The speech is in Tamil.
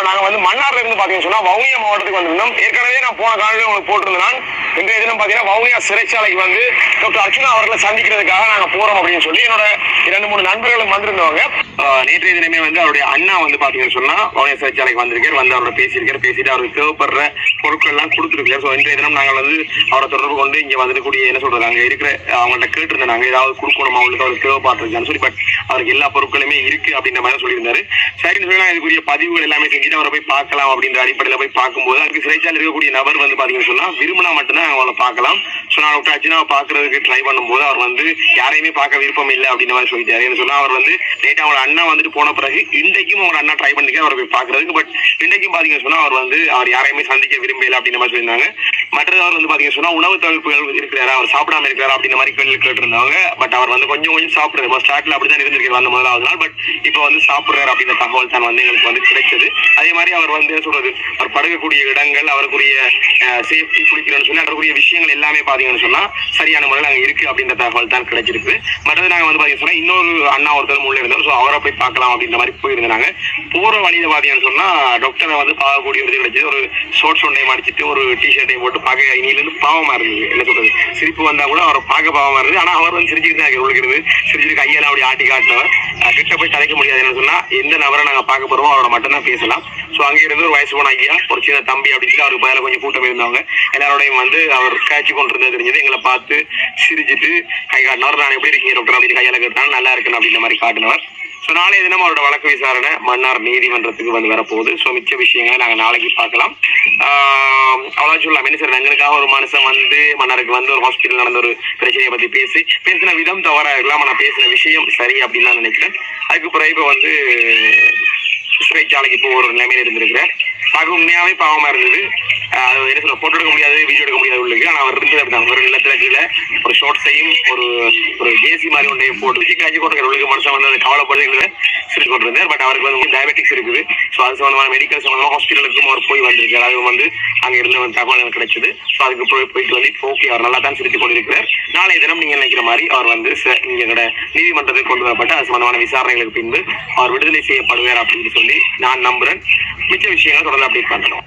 இப்ப நாங்க வந்து மன்னார்ல இருந்து பாத்தீங்கன்னு சொன்னா வவுனியா மாவட்டத்துக்கு வந்திருந்தோம். ஏற்கனவே நான் போன காலையில உங்களுக்கு போட்டிருந்தேன் இன்றைய தினம் பாத்தீங்கன்னா வவுனியா சிறைச்சாலைக்கு வந்து டாக்டர் அர்ச்சனா அவர்களை சந்திக்கிறதுக்காக நாங்க போறோம் அப்படின்னு சொல்லி என்னோட இரண்டு மூணு நண்பர்களும் வந்திருந்தவங்க. நேற்றைய தினமே வந்து அவருடைய அண்ணா வந்து பாத்தீங்கன்னு சொன்னா வவுனியா சிறைச்சாலைக்கு வந்திருக்கார் வந்து அவரோட பேசியிருக்காரு பேசிட்டு அவருக்கு தேவைப்படுற பொருட்கள் எல்லாம் கொடுத்துருக்காரு. ஸோ இன்றைய தினம் நாங்கள் வந்து அவரை தொடர்பு கொண்டு இங்க வந்துக்கூடிய என்ன சொல்றது அங்க இருக்கிற அவங்கள்ட்ட கேட்டிருந்தேன் நாங்க ஏதாவது கொடுக்கணும் அவங்களுக்கு அவருக்கு தேவைப்பட்டிருக்கான்னு சொல்லி பட் அவருக்கு எல்லா பொருட்களுமே இருக்கு அப்படின்ற மாதிரி சொல்லியிருந்தாரு. சரின்னு சொல்லி நான் இதுக்குரிய பதிவுகள் எல்லாமே செஞ்சுட்டு அவரை போய் பார்க்கலாம் அப்படின்ற அடிப்படையில் போய் பார்க்கும்போது அதுக்கு சிறைச்சாலை இருக்கக்கூடிய நபர் வந்து பாத்தீங்கன்னு சொன்னா விரும்பினா மட்டும்தான் அவங்கள பார்க்கலாம். ஸோ நான் டாக்டர் அர்ச்சனா பார்க்கறதுக்கு ட்ரை பண்ணும்போது அவர் வந்து யாரையுமே பார்க்க விருப்பம் இல்லை அப்படின்ற மாதிரி சொல்லிட்டாரு. என்ன சொன்னா அவர் வந்து நேற்று அவங்களோட அண்ணா வந்துட்டு போன பிறகு இன்றைக்கும் அவங்களோட அண்ணா ட்ரை பண்ணிக்க அவரை போய் பார்க்கறதுக்கு. பட் இன்றைக்கும் பாத்தீங்கன்னு சொன்னா அவர் வந்து அவர் யாரையுமே சந்திக்க விரும்பல அப்படின்ற மாதிரி சொல்லியிருந்தாங்க. மற்றவர் வந்து பாத்தீங்கன்னு சொன்னா உணவு தவிர்ப்புகள் இருக்கிறாரா? அவர் சாப்பிடாம இருக்கிறாரா? அப்படின்ற மாதிரி கேள்வி கேட்டிருந்தாங்க பட் அவர் வந்து கொஞ்சம் கொஞ்சம் சாப்பிடுறாரு ஸ்டார்ட்ல அப்படிதான் இருந்திருக்கிறார் அந்த முதலாவது நாள். பட் இப்போ வந்து சாப்பிடுறாரு அப்படின்ற தகவல் தான் வந்து எங்களுக்கு வந்து கிடைச்சது. அதே மாதிரி அவர் வந்து என்ன சொல்றது? அவர் படுக்கக்கூடிய இடங்கள் அவருக்குரிய சேஃப்டி குளிக்கணும்னு சொல்லி அவருக்குரிய விஷயங்கள் எல்லாமே பாத்தீங்கன்னு சொன்னா சரியான முறையில் அங்க இருக்கு அப்படின்ற தகவல் தான் கிடைச்சிருக்கு. மற்றது நாங்க வந்து பாத்தீங்கன்னா இன்னொரு அண்ணா ஒருத்தர் உள்ள இருந்தார். ஸோ அவரை போய் பார்க்கலாம் அப்படின்ற மாதிரி போயிருந்தாங்க. போற வழியில பாத்தீங்கன்னு சொன்னா டாக்டரை வந்து பார்க்கக்கூடிய ஒரு இது கிடைச்சது. ஒரு ஷோர்ட்ஸ் ஒன்றையும் அடிச்சிட்டு ஒரு டிஷர்ட்டையும் போட்டு பார்க்க இனியிலிருந்து பாவமா இருந்தது. என்ன சொல்றது? சிரிப்பு வந்தா கூட அவரை பார்க்க பாவமா இருந்தது. ஆனா அவர் வந்து சிரிச்சுட்டு தான் உள்ளுக்கு இருந்து சிரிச்சுட்டு கையெல்லாம் அப்படி ஆட்டி காட்டினவர். கிட்ட போய் தலைக்க முடியாது. என்ன சொன்னா எந்த நபரை நாங்க பார்க்க போறோமோ அவரோட மட்டும் தான் பேசலாம். ஸோ அங்கே இருந்து ஒரு வயசு போன ஐயா ஒரு சின்ன தம்பி அப்படின்னு சொல்லி அவருக்கு பதிலாக கொஞ்சம் கூட்டம் இருந்தவங்க. எல்லாரோடையும் வந்து அவர் காய்ச்சி கொண்டு இருந்தது தெரிஞ்சது. எங்களை பார்த்து சிரிச்சிட்டு கை காட்டினவர். நான் எப்படி இருக்கீங்க டாக்டர் அப்படின்னு கையால கேட்டாலும் நல்லா இருக்கணும் அப்படின்ற மாதிரி காட்டினவர். ஸோ நாளைய தினம் அவரோட வழக்கு விசாரணை மன்னார் நீதிமன்றத்துக்கு வந்து வரப்போகுது. ஸோ மிச்ச விஷயங்களை நாங்கள் நாளைக்கு பார்க்கலாம். சொல்லலாம் என்ன சார் எங்களுக்காக ஒரு மனுஷன் வந்து மன்னருக்கு வந்து ஒரு ஹாஸ்பிட்டல் நடந்த ஒரு பிரச்சனையை பத்தி பேசி பேசின விதம் தவறா இருக்கலாம் நான் பேசின விஷயம் சரி அப்படின்னு தான் நினைக்கிறேன். அதுக்கு பிறகு இப்போ வந்து சிறைச்சாலைக்கு இப்போ ஒரு நிலைமையில இருந்திருக்கிறேன். பார்க்க உண்மையாவே பாவமா இருந்தது. அது என்ன சொல்ல போட்டோ எடுக்க முடியாது வீடியோ எடுக்க முடியாது உள்ளது ஆனால் அவர் இருந்தது அப்படிதான் ஒரு நிலத்துல கீழே ஒரு ஷார்ட்ஸையும் ஒரு ஒரு ஜேசி மாதிரி ஒன்றையும் போட்டு காய்ச்சி கொண்டு உள்ளுக்கு. மனுஷன் வந்து அதை கவலைப்படுறது சிரிச்சு கொண்டிருந்தார் பட் அவருக்கு வந்து டயபெட்டிக்ஸ் இருக்குது. ஸோ அது சம்பந்தமான மெடிக்கல் சம்பந்தமாக ஹாஸ்பிட்டலுக்கும் அவர் போய் வந்திருக்கார். அது வந்து அங்கே இருந்த வந்து தகவல் எனக்கு கிடைச்சது. ஸோ அதுக்கு போய் போயிட்டு வந்து இப்போ ஓகே அவர் நல்லா தான் சிரித்து கொண்டிருக்கிறார். நாளைய தினம் நீங்கள் நினைக்கிற மாதிரி அவர் வந்து ச- இங்க நீதிமன்றத்துக்கு கொண்டு வரப்பட்டு அது சம்பந்தமான விசாரணைகளுக்கு பின்பு அவர் விடுதலை செய்யப்படுவார் அப்படின்னு சொல்லி நான் நம்புகிறேன் மிச்ச விஷயங்கள் தொடர்ந்து அப்டேட் பண்ணணும்